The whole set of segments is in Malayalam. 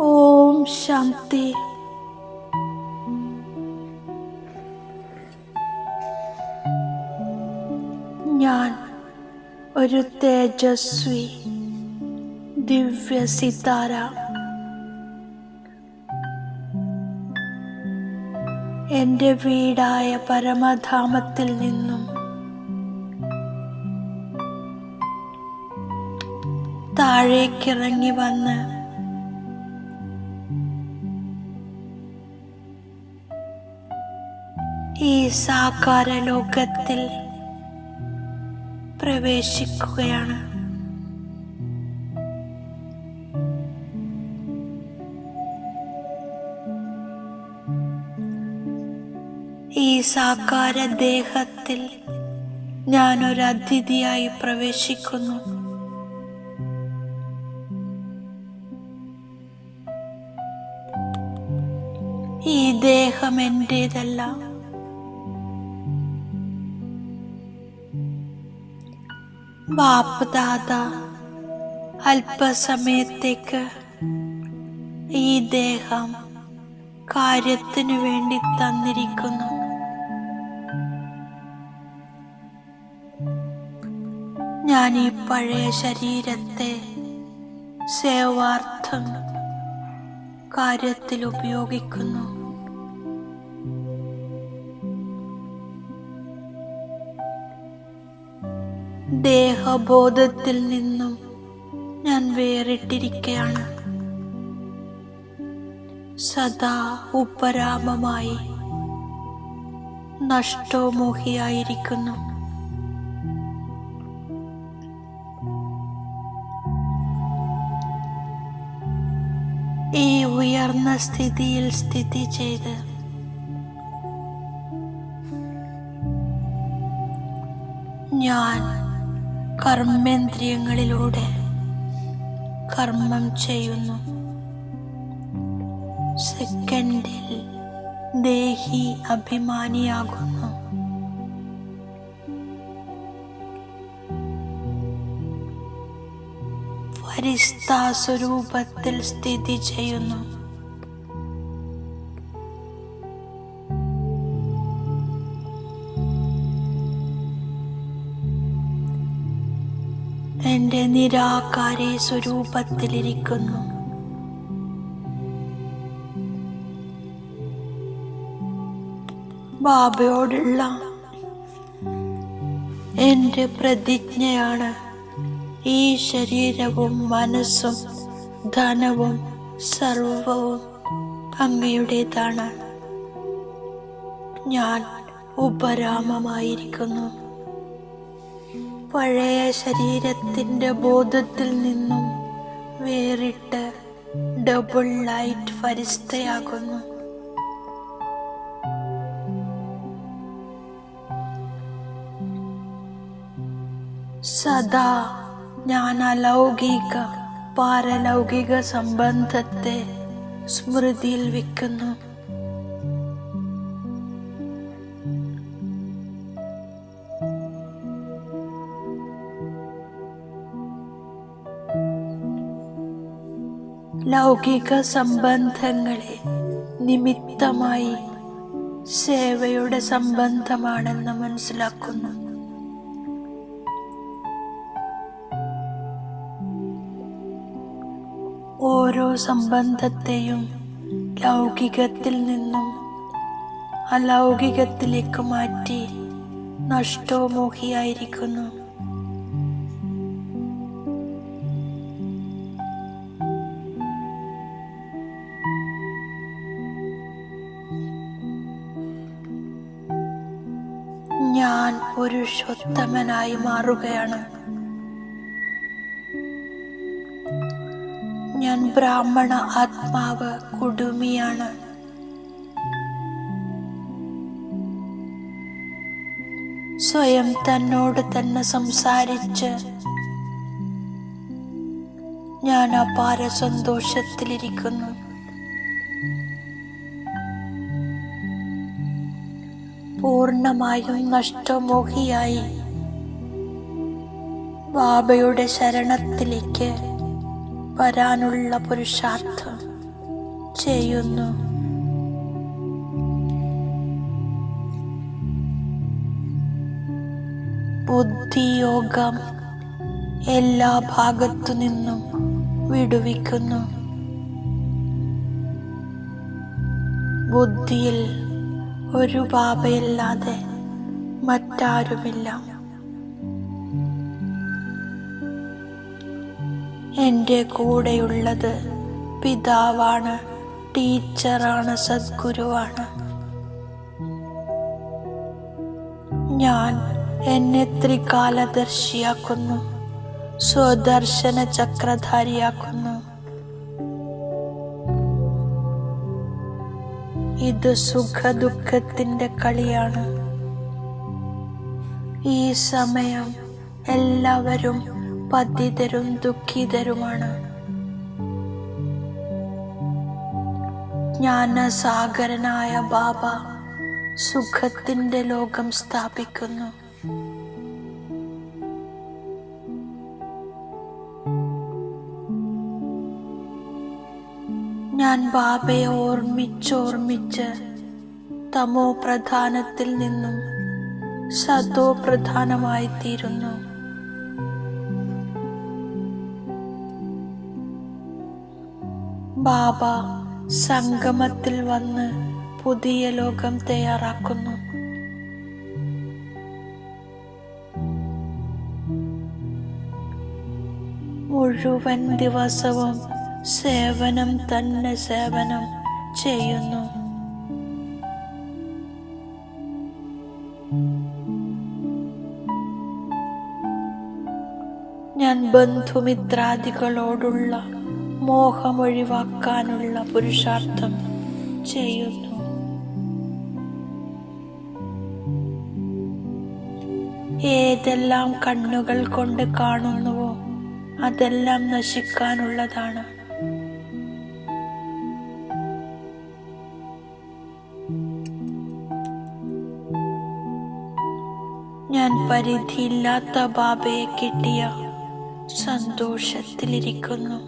ഓം ശാന്തി. ഞാൻ ഒരു തേജസ്വി ദിവ്യ സിതാര എന്റെ വീടായ പരമധാമത്തിൽ നിന്നും താഴേക്കിറങ്ങി വന്ന് ഈ സാകാര ലോകത്തിൽ പ്രവേശിക്കുകയാണ്. ഈ സാകാര ദേഹത്തിൽ ഞാൻ ഒരു അതിഥിയായി പ്രവേശിക്കുന്നു. ഈ ദേഹം എന്റേതല്ല. ബാപ്പ് ദാദ അല്പസമയത്തേക്ക് ഈ ദേഹം കാര്യത്തിനു വേണ്ടി തന്നിരിക്കുന്നു. ഞാൻ ഈ പഴയ ശരീരത്തെ സേവാർത്ഥം കാര്യത്തിൽ ഉപയോഗിക്കുന്നു. ദേഹബോധത്തിൽ നിന്നും ഞാൻ വേറിട്ടിരിക്കുകയാണ് സദാ ഉപരാമമായി നഷ്ടോമോഹിയായിരിക്കുന്നു ഈ ഉയർന്ന സ്ഥിതിയിൽ സ്ഥിതി ചെയ്ത് ഞാൻ കർമ്മേന്ദ്രിയങ്ങളിലൂടെ കർമ്മം ചെയ്യുന്നു. സെക്കൻഡിൽ ദേഹി അഭിമാനിയാകുന്നു. ഫരിസ്ത സ്വരൂപത്തിൽ സ്ഥിതി ചെയ്യുന്നു. എന്റെ നിരാകാരി സ്വരൂപത്തിലിരിക്കുന്നു. ബാബയോടുള്ള എന്റെ പ്രതിജ്ഞയാണ് ഈ ശരീരവും മനസ്സും ധനവും സർവവും അങ്ങയുടേതാണ്. ഞാൻ ഉപരാമമായിരിക്കുന്നു. പഴയ ശരീരത്തിന്റെ ബോധത്തിൽ നിന്നും വേറിട്ട് ഡബിൾ ലൈറ്റ് ഫരിസ്തയാകുന്നു. സദാ ഞാൻ അലൗകിക പാരലൗകിക സംബന്ധത്തെ സ്മൃതിയിൽ വെക്കുന്നു. ലൗകിക സംബന്ധങ്ങളെ നിമിത്തമായി സേവയുടെ സംബന്ധമാണെന്ന് മനസ്സിലാക്കുന്നു. ഓരോ സംബന്ധത്തെയും ലൗകികത്തിൽ നിന്നും അലൗകികത്തിലേക്ക് മാറ്റി നഷ്ടോമോഹിയായിരിക്കുന്നു പുരുഷോത്തമനായി മാറുകയാണ്. ഞാൻ ബ്രാഹ്മണ ആത്മാവ് കുടുമിയാണ്. സ്വയം തന്നോട് തന്നെ സംസാരിച്ച് ഞാൻ അപാര സന്തോഷത്തിലിരിക്കുന്നു. പൂർണമായും നഷ്ടമോഹിയായി. ബാബയുടെ ശരണത്തിലേക്ക് വരാനുള്ള പുരുഷാർത്ഥം ചെയ്യുന്നു. ബുദ്ധിയോഗം എല്ലാ ഭാഗത്തു നിന്നും വിടുവിക്കുന്നു. ബുദ്ധിയിൽ ഒരു ബാബയല്ലാതെ മറ്റാരുമില്ല. എന്റെ കൂടെയുള്ളത് പിതാവാണ് ടീച്ചറാണ് സദ്ഗുരുവാണ്. ഞാൻ എന്നെ ത്രികാലദർശിയാക്കുന്നു സ്വദർശന ചക്രധാരിയാക്കുന്നു ഇത് സുഖ ദുഃഖത്തിന്റെ കളിയാണ്. ഈ സമയം എല്ലാവരും പതിതരും ദുഃഖിതരുമാണ്. ജ്ഞാനസാഗരനായ ബാബ സുഖത്തിന്റെ ലോകം സ്ഥാപിക്കുന്നു. ഞാൻ ബാബയെ ഓർമ്മിച്ചോർമ്മിച്ച് തമോ പ്രധാനത്തിൽ നിന്നും സതോ പ്രധാനമായി തീരുന്നു ബാബ സംഗമത്തിൽ വന്ന് പുതിയ ലോകം തയ്യാറാക്കുന്നു. മുഴുവൻ ദിവസവും സേവനം തന്നെ സേവനം ചെയ്യുന്നു. ഞാൻ ബന്ധുമിത്രാദികളോടുള്ള മോഹമൊഴിവാക്കാനുള്ള പുരുഷാർത്ഥം ചെയ്യുന്നു. ഏതെല്ലാം കണ്ണുകൾ കൊണ്ട് കാണുന്നുവോ അതെല്ലാം നശിക്കാനുള്ളതാണ്. ഞാൻ പരിധിയില്ലാത്ത ബാബയെ കിട്ടിയ സന്തോഷത്തിലിരിക്കുന്നു.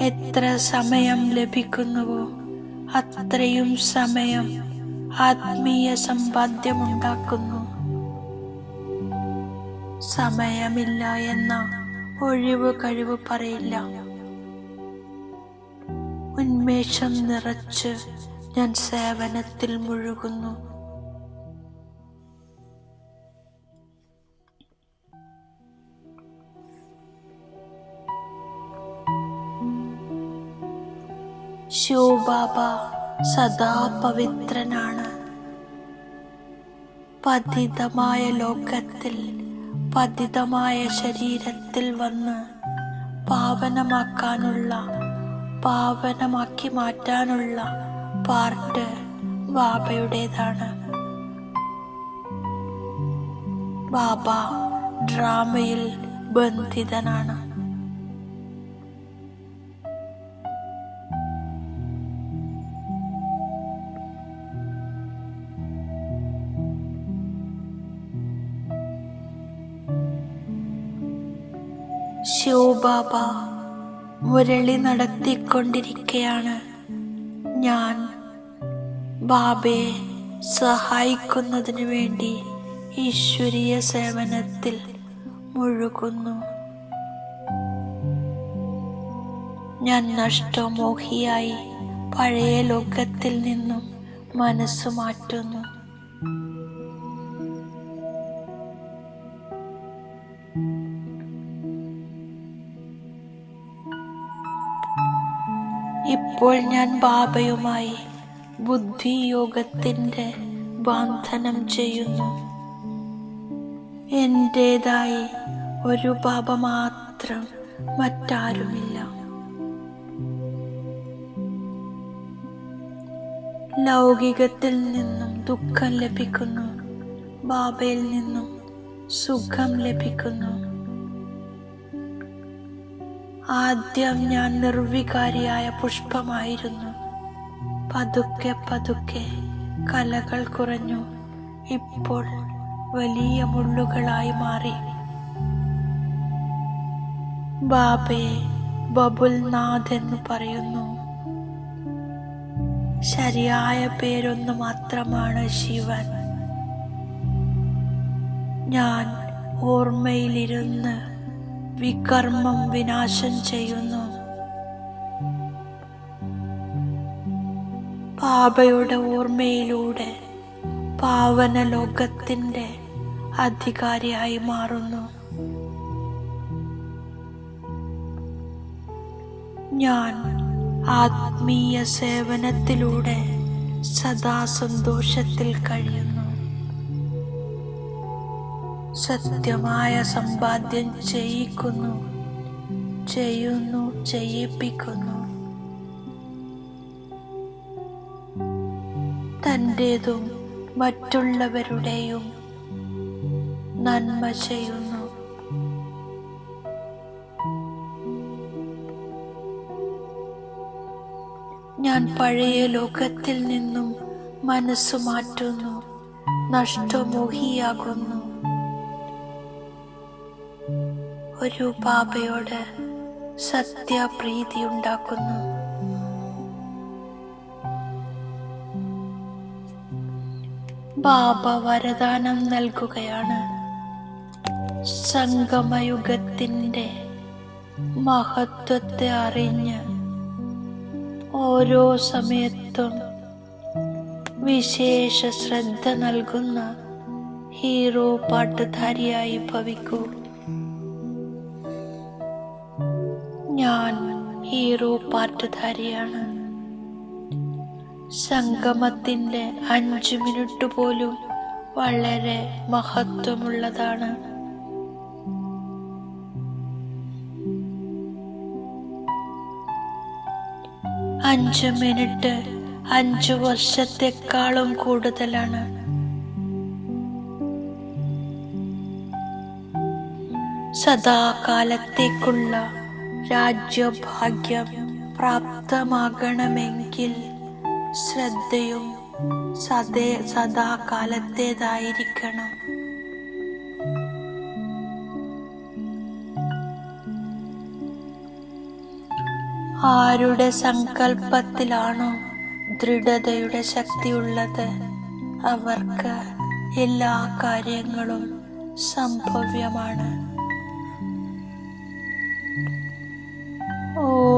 എത്ര സമയം ലഭിക്കുന്നുവോ അത്രയും സമയം ആത്മീയ സമ്പാദ്യമുണ്ടാക്കുന്നു. സമയമില്ല എന്ന ഒഴിവ് കഴിവ് പറയില്ല. ഉന്മേഷം നിറച്ച് ഞാൻ സേവനത്തിൽ മുഴുകുന്നു. ശിവബാബ സദാ പവിത്രനാണ്. പതിതമായ ലോകത്തിൽ പതിതമായ ശരീരത്തിൽ വന്ന് പാവനമാക്കാനുള്ള പാവനമാക്കി മാറ്റാനുള്ള പാർട്ട് ബാബയുടേതാണ്. ബാബ ഡ്രാമയിൽ ബന്ധിതനാണ്. ശിവബാബ മുരളി നടത്തിക്കൊണ്ടിരിക്കയാണ്. ഞാൻ ബാബയെ സഹായിക്കുന്നതിനു വേണ്ടി ഈശ്വരീയ സേവനത്തിൽ മുഴുകുന്നു. ഞാൻ നഷ്ടമോഹിയായി പഴയ ലോകത്തിൽ നിന്നും മനസ്സു മാറ്റുന്നു. ഇപ്പോൾ ഞാൻ ബാബയുമായി ബുദ്ധിയോഗത്തിന്റെ ബന്ധനം ചെയ്യുന്നു. എന്റെതായി ഒരു ബാബ മാത്രം മറ്റാരുമില്ല. ലൗകികത്തിൽ നിന്നും ദുഃഖം ലഭിക്കുന്നു. ബാബയിൽ നിന്നും സുഖം ലഭിക്കുന്നു. ആദ്യം ഞാൻ നിർവികാരിയായ പുഷ്പമായിരുന്നു. പതുക്കെ പതുക്കെ കലകൾ കുറഞ്ഞു. ഇപ്പോൾ വലിയ മുള്ളുകളായി മാറി. ബാബയെ ബബുൽനാഥ് എന്ന് പറയുന്നു. ശരിയായ പേരൊന്നു മാത്രമാണ് ശിവൻ. ഞാൻ ഓർമ്മയിലിരുന്ന് വികർമ്മം വിനാശം ചെയ്യുന്നു. പാപയുടെ ഓർമ്മയിലൂടെ പാവന ലോകത്തിന്റെ അധികാരിയായി മാറുന്നു. ഞാൻ ആത്മീയ സേവനത്തിലൂടെ സദാ സന്തോഷത്തിൽ കഴിയുന്നു. സത്യമായ സമ്പാദ്യം ചെയ്യിക്കുന്നു ചെയ്യുന്നു ചെയ്യിപ്പിക്കുന്നു. തന്റെതും മറ്റുള്ളവരുടെയും നന്മ ചെയ്യുന്നു. ഞാൻ പഴയ ലോകത്തിൽ നിന്നും മനസ്സു മാറ്റുന്നു നഷ്ടമോഹിയാകുന്നു. ഒരു പാപയോട് സത്യപ്രീതി ഉണ്ടാക്കുന്നു ബാബ വരദാനം നൽകുകയാണ് സംഗമയുഗത്തിന്റെ മഹത്വത്തെ അറിഞ്ഞ് ഓരോ സമയത്തും വിശേഷ ശ്രദ്ധ നൽകുന്ന ഹീറോ പാട്ടുധാരിയായി ഭവിക്കൂ. ഞാൻ ഹീറോ പാട്ടുധാരിയാണ് സംഗമത്തിന്റെ അഞ്ചു മിനിറ്റ് പോലും വളരെ മഹത്വമുള്ളതാണ്. അഞ്ച് മിനിറ്റ് അഞ്ചു വർഷത്തെക്കാളും കൂടുതലാണ്. സദാകാലത്തേക്കുള്ള രാജ്യഭാഗ്യം പ്രാപ്തമാകണമെങ്കിൽ ശ്രദ്ധയും സദേ സദാകാലത്തേതായിരിക്കണം. ആരുടെ സങ്കല്പത്തിലാണോ ദൃഢതയുടെ ശക്തിയുള്ളത്? അവർക്ക് എല്ലാ കാര്യങ്ങളും സംഭവ്യമാണ്. ഓ